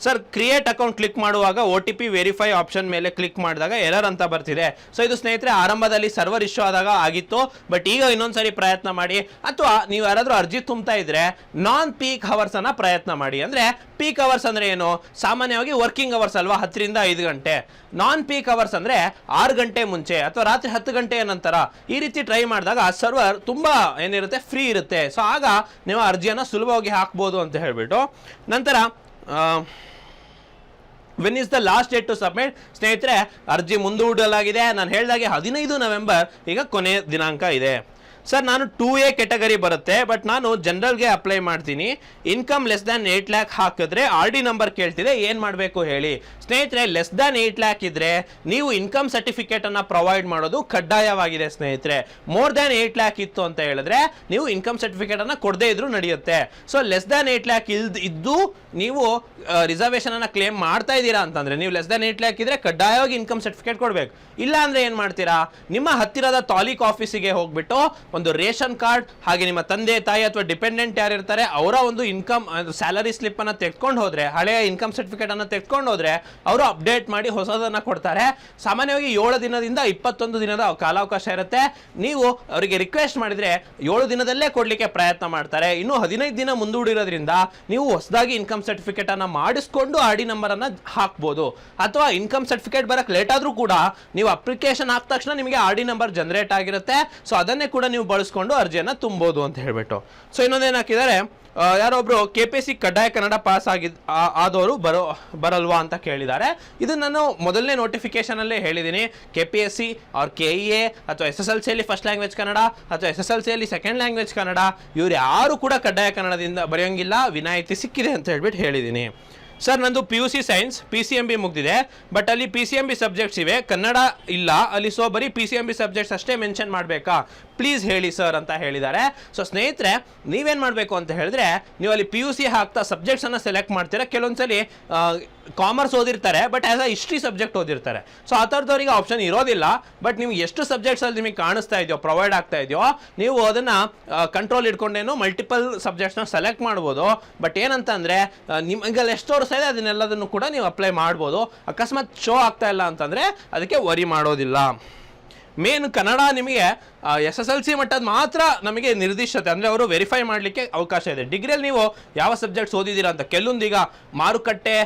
ಸರ್ ಕ್ರಿಯೇಟ್ ಅಕೌಂಟ್ ಕ್ಲಿಕ್ ಮಾಡುವಾಗ O T P verify option ಮೇಲೆ ಕ್ಲಿಕ್ ಮಾಡಿದಾಗ ಎರರ್ ಅಂತ ಬರ್ತಿದೆ. ಸೊ ಇದು ಸ್ನೇಹಿತರೆ, ಆರಂಭದಲ್ಲಿ ಸರ್ವರ್ ಇಶ್ಯೂ ಆದಾಗ ಆಗಿತ್ತು. ಬಟ್ ಈಗ ಇನ್ನೊಂದ್ಸರಿ ಪ್ರಯತ್ನ ಮಾಡಿ. ಅಥವಾ ನೀವು ಯಾರಾದರೂ ಅರ್ಜಿ ತುಂಬ್ತಾ ಇದ್ರೆ ನಾನ್ ಪೀಕ್ ಅವರ್ಸ್ ಅನ್ನ ಪ್ರಯತ್ನ ಮಾಡಿ. ಅಂದ್ರೆ ಪೀಕ್ ಅವರ್ಸ್ ಅಂದ್ರೆ ಏನು? ಸಾಮಾನ್ಯವಾಗಿ ವರ್ಕಿಂಗ್ ಅವರ್ಸ್ ಅಲ್ವಾ? ಹತ್ತರಿಂದ ಐದು ಗಂಟೆ. ನಾನ್ ಪೀಕ್ ಅವರ್ಸ್ ಅಂದ್ರೆ ಆರು ಗಂಟೆ ಮುಂಚೆ ಅಥವಾ ರಾತ್ರಿ ಹತ್ತು ಗಂಟೆಯ ನಂತರ ಈ ರೀತಿ ಟ್ರೈ ಮಾಡಿದಾಗ ಸರ್ವರ್ ತುಂಬಾ ಏನಿರುತ್ತೆ? ಫ್ರೀ ಇರುತ್ತೆ. ಸೊ ಆಗ ನೀವು ಅರ್ಜಿಯನ್ನು ಸುಲಭವಾಗಿ ಹಾಕ್ಬೋದು ಅಂತ ಹೇಳ್ಬಿಟ್ಟು ನಂತರ when is the last date to submit ಸ್ನೇಹಿತರೆ, ಅರ್ಜಿ ಮುಂದೂಡಲಾಗಿದೆ. ನಾನು ಹೇಳಿದಾಗೆ ಹದಿನೈದು ನವೆಂಬರ್, ಈಗ ಕೊನೆ ದಿನಾಂಕ ಇದೆ. ಸರ್, ನಾನು ಟೂ ಎ ಕೆಟಗರಿ ಬರುತ್ತೆ ಬಟ್ ನಾನು ಜನರಲ್ಗೆ ಅಪ್ಲೈ ಮಾಡ್ತೀನಿ. Income less than eight lakh ಹಾಕಿದ್ರೆ ಆರ್ ಡಿ ನಂಬರ್ ಕೇಳ್ತಿದೆ, ಏನು ಮಾಡಬೇಕು ಹೇಳಿ. ಸ್ನೇಹಿತರೆ ಲೆಸ್ ದ್ಯಾನ್ ಏಯ್ಟ್ ಲ್ಯಾಕ್ ಇದ್ರೆ ನೀವು ಇನ್ಕಮ್ ಸರ್ಟಿಫಿಕೇಟ್ ಅನ್ನ ಪ್ರೊವೈಡ್ ಮಾಡೋದು ಕಡ್ಡಾಯವಾಗಿದೆ ಸ್ನೇಹಿತರೆ. ಮೋರ್ ದ್ಯಾನ್ ಏಯ್ಟ್ ಲ್ಯಾಕ್ ಇತ್ತು ಅಂತ ಹೇಳಿದ್ರೆ ನೀವು ಇನ್ಕಮ್ ಸರ್ಟಿಫಿಕೇಟ್ ಅನ್ನ ಕೊಡದೇ ಇದ್ರೂ ನಡೆಯುತ್ತೆ. So less than eight lakh ಇಲ್ದ್ ಇದ್ದು ನೀವು ರಿಸರ್ವೇಷನನ್ನು ಕ್ಲೇಮ್ ಮಾಡ್ತಾ ಇದ್ದೀರಾ ಅಂತಂದ್ರೆ, ನೀವು ಲೆಸ್ ದ್ಯಾನ್ ಏಯ್ಟ್ ಲ್ಯಾಕ್ ಇದ್ರೆ ಕಡ್ಡಾಯವಾಗಿ ಇನ್ಕಮ್ ಸರ್ಟಿಫಿಕೇಟ್ ಕೊಡಬೇಕು. ಇಲ್ಲ ಅಂದ್ರೆ ಏನು ಮಾಡ್ತೀರಾ? ನಿಮ್ಮ ಹತ್ತಿರದ ತಾಲೂಕ್ ಆಫೀಸಿಗೆ ಹೋಗ್ಬಿಟ್ಟು ಒಂದು ರೇಷನ್ ಕಾರ್ಡ್, ಹಾಗೆ ನಿಮ್ಮ ತಂದೆ, ತಾಯಿ ಅಥವಾ ಡಿಪೆಂಡೆಂಟ್ ಯಾರು ಇರ್ತಾರೆ, ಅವರ ಒಂದು ಇನ್ಕಮ್ ಸ್ಯಾಲರಿ ಸ್ಲಿಪ್ ಅನ್ನ ತೆಗೆದುಕೊಂಡು ಹೋದ್ರೆ, ಹಳೆಯ ಇನ್ಕಮ್ ಸರ್ಟಿಫಿಕೇಟ್ ಅನ್ನ ತೆಗೆದುಕೊಂಡು ಹೋದ್ರೆ, ಅವರು ಅಪ್ಡೇಟ್ ಮಾಡಿ ಹೊಸದನ್ನ ಕೊಡ್ತಾರೆ. ಸಾಮಾನ್ಯವಾಗಿ ಏಳು ದಿನದಿಂದ ಇಪ್ಪತ್ತೊಂದು ದಿನದ ಕಾಲಾವಕಾಶ ಇರುತ್ತೆ. ನೀವು ಅವರಿಗೆ ರಿಕ್ವೆಸ್ಟ್ ಮಾಡಿದ್ರೆ ಏಳು ದಿನದಲ್ಲೇ ಕೊಡ್ಲಿಕ್ಕೆ ಪ್ರಯತ್ನ ಮಾಡ್ತಾರೆ. ಇನ್ನು ಹದಿನೈದು ದಿನ ಮುಂದೂಡಿರೋದ್ರಿಂದ ನೀವು ಹೊಸದಾಗಿ ಇನ್ಕಮ್ ಸರ್ಟಿಫಿಕೇಟ್ ಅನ್ನ ಮಾಡಿಸ್ಕೊಂಡು ಆರ್ ಡಿ ನಂಬರ್ ಅನ್ನ ಹಾಕ್ಬೋದು. ಅಥವಾ ಇನ್ಕಮ್ ಸರ್ಟಿಫಿಕೇಟ್ ಬರಕ್ ಲೇಟ್ ಆದ್ರೂ ಕೂಡ ನೀವು ಅಪ್ಲಿಕೇಶನ್ ಹಾಕಿದ ತಕ್ಷಣ ನಿಮಗೆ ಆರ್ ಡಿ ನಂಬರ್ ಜನರೇಟ್ ಆಗಿರುತ್ತೆ. ಸೊ ಅದನ್ನೇ ಕೂಡ ನೀವು ಬಳಸ್ಕೊಂಡು ಅರ್ಜಿಯನ್ನ ತುಂಬೋದು ಅಂತ ಹೇಳ್ಬಿಟ್ಟು. ಸೊ ಇನ್ನೊಂದೇನು ಹಾಕಿದ್ದಾರೆ? ಯಾರೊಬ್ರು ಕೆ ಪಿ ಸಿ ಕಡ್ಡಾಯ ಕನ್ನಡ ಪಾಸ್ ಆಗಿದ್ ಆದವರು ಬರೋ, ಬರಲ್ವಾ ಅಂತ ಕೇಳಿದ್ದಾರೆ. ಇದು ನಾನು ಮೊದಲನೇ ನೋಟಿಫಿಕೇಶನ್ ಅಲ್ಲೇ ಹೇಳಿದ್ದೀನಿ ಕೆ ಪಿ ಎಸ್ ಸಿ ಅವ್ರ ಕೆ ಇ ಎ ಅಥವಾ ಎಸ್ ಎಸ್ ಎಲ್ ಸಿಯಲ್ಲಿ ಫಸ್ಟ್ ಲ್ಯಾಂಗ್ವೇಜ್ ಕನ್ನಡ ಅಥವಾ ಎಸ್ ಎಸ್ ಎಲ್ ಸಿಯಲ್ಲಿ ಸೆಕೆಂಡ್ ಲ್ಯಾಂಗ್ವೇಜ್ ಕನ್ನಡ, ಇವ್ರು ಯಾರು ಕೂಡ ಕಡ್ಡಾಯ ಕನ್ನಡದಿಂದ ಬರೆಯೋಂಗಿಲ್ಲ, ವಿನಾಯಿತಿ ಸಿಕ್ಕಿದೆ ಅಂತ ಹೇಳ್ಬಿಟ್ಟು ಹೇಳಿದ್ದೀನಿ ಸರ್ ನಂದು P U C science P C M B ಮುಗ್ದಿದೆ. ಬಟ್ ಅಲ್ಲಿ P C M B subjects ಇವೆ, ಕನ್ನಡ ಇಲ್ಲ, ಅಲ್ಲಿ ಸೊ ಬರೀ P C M B subjects ಅಷ್ಟೇ ಮೆನ್ಷನ್ ಮಾಡಬೇಕಾ? ಪ್ಲೀಸ್ ಹೇಳಿ ಸರ್ ಅಂತ ಹೇಳಿದ್ದಾರೆ. ಸೊ ಸ್ನೇಹಿತರೆ, ನೀವೇನು ಮಾಡಬೇಕು ಅಂತ ಹೇಳಿದ್ರೆ, ನೀವು ಅಲ್ಲಿ ಪಿ ಯು ಸಿ ಹಾಕ್ತಾ ಸಬ್ಜೆಕ್ಟ್ಸನ್ನು ಸೆಲೆಕ್ಟ್ ಮಾಡ್ತೀರಾ. ಕೆಲವೊಂದ್ಸಲಿ ಕಾಮರ್ಸ್ ಓದಿರ್ತಾರೆ but as a history subject ಓದಿರ್ತಾರೆ. ಸೊ ಆ ಥರದವ್ರಿಗೆ ಆಪ್ಷನ್ ಇರೋದಿಲ್ಲ ಬಟ್ ನೀವು ಎಷ್ಟು ಸಬ್ಜೆಕ್ಟ್ಸಲ್ಲಿ ನಿಮಗೆ ಕಾಣಿಸ್ತಾ ಇದೆಯೋ ಪ್ರೊವೈಡ್ ಆಗ್ತಾ ಇದೆಯೋ, ನೀವು ಅದನ್ನು ಕಂಟ್ರೋಲ್ ಇಟ್ಕೊಂಡೇನು ಮಲ್ಟಿಪಲ್ ಸಬ್ಜೆಕ್ಟ್ಸ್ನ ಸೆಲೆಕ್ಟ್ ಮಾಡ್ಬೋದು. ಬಟ್ ಏನಂತಂದರೆ ನಿಮಗೆ ಎಷ್ಟು ತೋರಿಸ್ತಾ ಇದೆ, ಅದನ್ನೆಲ್ಲದನ್ನು ಕೂಡ ನೀವು ಅಪ್ಲೈ ಮಾಡ್ಬೋದು. ಅಕಸ್ಮಾತ್ ಶೋ ಆಗ್ತಾ ಇಲ್ಲ ಅಂತಂದರೆ, ಅದಕ್ಕೆ ವರಿ ಮಾಡೋದಿಲ್ಲ. ಮೇನ್ ಕನ್ನಡ ನಿಮಗೆ ಎಸ್ ಎಸ್ ಎಲ್ ಸಿ ಮಟ್ಟದ ಮಾತ್ರ ನಮಗೆ ನಿರ್ದಿಷ್ಟತೆ. ಅಂದರೆ ಅವರು ವೆರಿಫೈ ಮಾಡಲಿಕ್ಕೆ ಅವಕಾಶ ಇದೆ. ಡಿಗ್ರಿಯಲ್ಲಿ ನೀವು ಯಾವ ಸಬ್ಜೆಕ್ಟ್ಸ್ ಓದಿದ್ದೀರಾ ಅಂತ ಕೆಲವೊಂದೀಗ ಮಾರುಕಟ್ಟೆ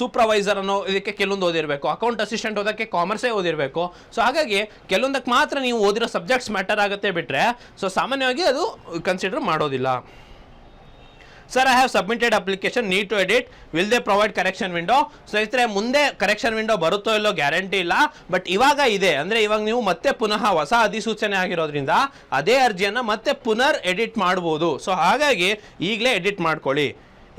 ಸೂಪರ್ವೈಸರ್ ಅನ್ನೋ ಇದಕ್ಕೆ ಕೆಲವೊಂದು ಓದಿರಬೇಕು. ಅಕೌಂಟ್ ಅಸಿಸ್ಟೆಂಟ್ ಓದೋಕ್ಕೆ ಕಾಮರ್ಸೇ ಓದಿರಬೇಕು. ಸೊ ಹಾಗಾಗಿ ಕೆಲವೊಂದಕ್ಕೆ ಮಾತ್ರ ನೀವು ಓದಿರೋ ಸಬ್ಜೆಕ್ಟ್ಸ್ ಮ್ಯಾಟರ್ ಆಗುತ್ತೆ ಬಿಟ್ಟರೆ ಸೊ ಸಾಮಾನ್ಯವಾಗಿ ಅದು ಕನ್ಸಿಡರ್ ಮಾಡೋದಿಲ್ಲ. Sir I have submitted application need to edit will they provide correction window ಸ್ನೇಹಿತರೆ ಮುಂದೆ ಕರೆಕ್ಷನ್ ವಿಂಡೋ ಬರುತ್ತೋ ಇಲ್ಲೋ ಗ್ಯಾರಂಟಿ ಇಲ್ಲ. ಬಟ್ ಇವಾಗ ಇದೆ. ಅಂದರೆ ಇವಾಗ ನೀವು ಮತ್ತೆ ಪುನಃ ಹೊಸ ಅಧಿಸೂಚನೆ ಆಗಿರೋದ್ರಿಂದ ಅದೇ ಅರ್ಜಿಯನ್ನು ಮತ್ತೆ ಪುನರ್ ಎಡಿಟ್ ಮಾಡ್ಬೋದು. ಸೊ ಹಾಗಾಗಿ ಈಗಲೇ ಎಡಿಟ್ ಮಾಡ್ಕೊಳ್ಳಿ.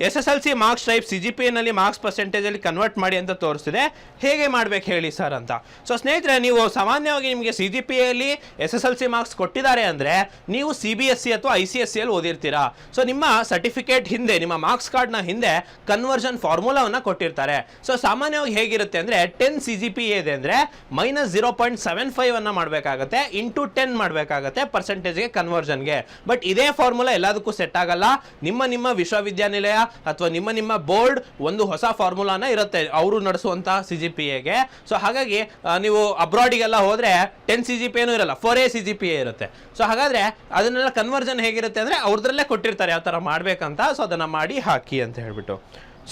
S S L C marks type C G P ಎನಲ್ಲಿ marks ಪರ್ಸೆಂಟೇಜಲ್ಲಿ ಕನ್ವರ್ಟ್ ಮಾಡಿ ಅಂತ ತೋರಿಸ್ತಿದೆ. ಹೇಗೆ ಮಾಡ್ಬೇಕು ಹೇಳಿ ಸರ್ ಅಂತ. ಸೊ ಸ್ನೇಹಿತರೆ, ನೀವು ಸಾಮಾನ್ಯವಾಗಿ ನಿಮಗೆ ಸಿ ಜಿ ಪಿ ಎಲ್ಲಿ S S L C marks ಕೊಟ್ಟಿದ್ದಾರೆ ಅಂದರೆ ನೀವು ಸಿ ಬಿ ಎಸ್ ಸಿ ಅಥವಾ ಐ ಸಿ ಎಸ್ ಸಿಯಲ್ಲಿ ಓದಿರ್ತೀರಾ. ಸೊ ನಿಮ್ಮ ಸರ್ಟಿಫಿಕೇಟ್ ಹಿಂದೆ, ನಿಮ್ಮ ಮಾರ್ಕ್ಸ್ ಕಾರ್ಡ್ನ ಹಿಂದೆ ಕನ್ವರ್ಷನ್ ಫಾರ್ಮುಲಾವನ್ನು ಕೊಟ್ಟಿರ್ತಾರೆ. ಸೊ ಸಾಮಾನ್ಯವಾಗಿ ಹೇಗಿರುತ್ತೆ ಅಂದರೆ ಟೆನ್ ಸಿ ಜಿ ಪಿ ಇದೆ ಅಂದರೆ minus zero point seven five ಅನ್ನು ಮಾಡಬೇಕಾಗತ್ತೆ ಇಂಟು ಟೆನ್ ಮಾಡಬೇಕಾಗತ್ತೆ ಪರ್ಸೆಂಟೇಜ್ಗೆ ಕನ್ವರ್ಷನ್ಗೆ ಬಟ್ ಇದೇ ಫಾರ್ಮುಲಾ ಎಲ್ಲದಕ್ಕೂ ಸೆಟ್ ಆಗಲ್ಲ. ನಿಮ್ಮ ನಿಮ್ಮ ವಿಶ್ವವಿದ್ಯಾನಿಲಯ ಅಥವಾ ನಿಮ್ಮ ನಿಮ್ಮ ಬೋರ್ಡ್ ಒಂದು ಹೊಸ ಫಾರ್ಮುಲಾನ ಇರುತ್ತೆ ಅವರು ನಡೆಸುವಂತಹ ಸಿ ಜಿ ಪಿ ಎಗೆ ಸೊ ಹಾಗಾಗಿ ನೀವು ಅಬ್ರಾಡಿಗೆಲ್ಲ ಹೋದ್ರೆ ಟೆನ್ ಸಿ ಜಿ ಪಿ ಏನೂ ಇರಲ್ಲ four A C G P A ಇರುತ್ತೆ. ಸೊ ಹಾಗಾದ್ರೆ ಅದನ್ನೆಲ್ಲ ಕನ್ವರ್ಜನ್ ಹೇಗಿರುತ್ತೆ ಅಂದ್ರೆ ಅವ್ರದ್ರಲ್ಲೇ ಕೊಟ್ಟಿರ್ತಾರೆ ಯಾವ ಥರ ಮಾಡ್ಬೇಕಂತ. ಸೊ ಅದನ್ನ ಮಾಡಿ ಹಾಕಿ ಅಂತ ಹೇಳ್ಬಿಟ್ಟು.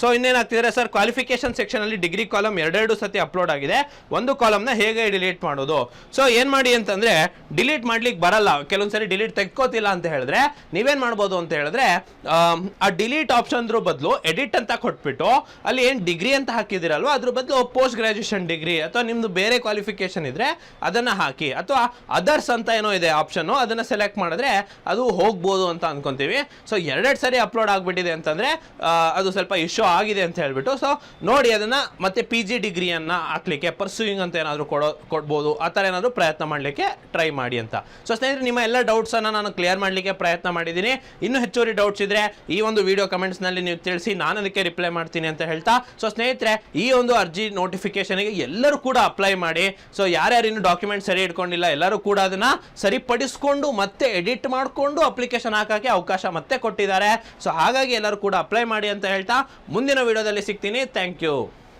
ಸೊ ಇನ್ನೇನಾಗ್ತಿದ್ರೆ ಸರ್? ಕ್ವಾಲಿಫಿಕೇಶನ್ ಸೆಕ್ಷನ್ ಅಲ್ಲಿ ಡಿಗ್ರಿ ಕಾಲಮ್ ಎರಡೆರಡು ಸತಿ ಅಪ್ಲೋಡ್ ಆಗಿದೆ. ಒಂದು ಕಾಲಮ್ನ ಹೇಗೆ ಡಿಲೀಟ್ ಮಾಡೋದು? ಸೊ ಏನ್ ಮಾಡಿ ಅಂತಂದ್ರೆ ಡಿಲೀಟ್ ಮಾಡ್ಲಿಕ್ಕೆ ಬರಲ್ಲ. ಕೆಲವೊಂದ್ಸರಿ ಡಿಲೀಟ್ ತೆಗ್ಕೋತಿಲ್ಲ ಅಂತ ಹೇಳಿದ್ರೆ, ನೀವೇನ್ ಮಾಡ್ಬೋದು ಅಂತ ಹೇಳಿದ್ರೆ ಆ ಡಿಲೀಟ್ ಆಪ್ಷನ್ ಬದಲು ಎಡಿಟ್ ಅಂತ ಕೊಟ್ಬಿಟ್ಟು, ಅಲ್ಲಿ ಏನ್ ಡಿಗ್ರಿ ಅಂತ ಹಾಕಿದಿರಲ್ವ, ಅದ್ರ ಬದಲು ಪೋಸ್ಟ್ ಗ್ರಾಜುಯೇಷನ್ ಡಿಗ್ರಿ ಅಥವಾ ನಿಮ್ದು ಬೇರೆ ಕ್ವಾಲಿಫಿಕೇಶನ್ ಇದ್ರೆ ಅದನ್ನ ಹಾಕಿ. ಅಥವಾ ಅದರ್ಸ್ ಅಂತ ಏನೋ ಇದೆ ಆಪ್ಷನ್ ಅದನ್ನ ಸೆಲೆಕ್ಟ್ ಮಾಡಿದ್ರೆ ಅದು ಹೋಗ್ಬೋದು ಅಂತ ಅನ್ಕೊಂತೀವಿ. ಸೊ ಎರಡೆರಡು ಸರಿ ಅಪ್ಲೋಡ್ ಆಗ್ಬಿಟ್ಟಿದೆ ಅಂತಂದ್ರೆ ಅದು ಸ್ವಲ್ಪ ಇಶ್ಯೂ ಆಗಿದೆ ಅಂತ ಹೇಳ್ಬಿಟ್ಟು ಸೊ ನೋಡಿ ಅದನ್ನ ಮತ್ತೆ ಪಿ ಜಿ ಡಿಗ್ರಿಯನ್ನ ಹಾಕ್ಲಿಕ್ಕೆ ಪರ್ಸ್ಯೂಯಿಂಗ್ ಅಂತ ಏನಾದರೂ ಕೊಡೋ ಕೊಡ್ಬೋದು, ಆ ಥರ ಏನಾದರೂ ಪ್ರಯತ್ನ ಮಾಡಲಿಕ್ಕೆ ಟ್ರೈ ಮಾಡಿ ಅಂತ. ಸೊ ಸ್ನೇಹಿತರೆ, ನಿಮ್ಮ ಎಲ್ಲ ಡೌಟ್ಸನ್ನು ನಾನು ಕ್ಲಿಯರ್ ಮಾಡಲಿಕ್ಕೆ ಪ್ರಯತ್ನ ಮಾಡಿದ್ದೀನಿ. ಇನ್ನೂ ಹೆಚ್ಚುವರಿ ಡೌಟ್ಸ್ ಇದ್ರೆ ಈ ಒಂದು ವಿಡಿಯೋ ಕಮೆಂಟ್ಸ್ನಲ್ಲಿ ನೀವು ತಿಳಿಸಿ, ನಾನು ಅದಕ್ಕೆ ರಿಪ್ಲೈ ಮಾಡ್ತೀನಿ ಅಂತ ಹೇಳ್ತಾ. ಸೊ ಸ್ನೇಹಿತರೆ, ಈ ಒಂದು ಅರ್ಜಿ ನೋಟಿಫಿಕೇಶನ್ಗೆ ಎಲ್ಲರೂ ಕೂಡ ಅಪ್ಲೈ ಮಾಡಿ. ಸೊ ಯಾರ್ಯಾರು ಇನ್ನು ಡಾಕ್ಯುಮೆಂಟ್ ಸರಿ ಇಟ್ಕೊಂಡಿಲ್ಲ, ಎಲ್ಲರೂ ಕೂಡ ಅದನ್ನ ಸರಿಪಡಿಸ್ಕೊಂಡು ಮತ್ತೆ ಎಡಿಟ್ ಮಾಡಿಕೊಂಡು ಅಪ್ಲಿಕೇಶನ್ ಹಾಕೋಕ್ಕೆ ಅವಕಾಶ ಮತ್ತೆ ಕೊಟ್ಟಿದ್ದಾರೆ. ಸೊ ಹಾಗಾಗಿ ಎಲ್ಲರೂ ಕೂಡ ಅಪ್ಲೈ ಮಾಡಿ ಅಂತ ಹೇಳ್ತಾ. ಮುಂದಿನ ವಿಡಿಯೋದಲ್ಲಿ ಸಿಗ್ತೀನಿ. Thank you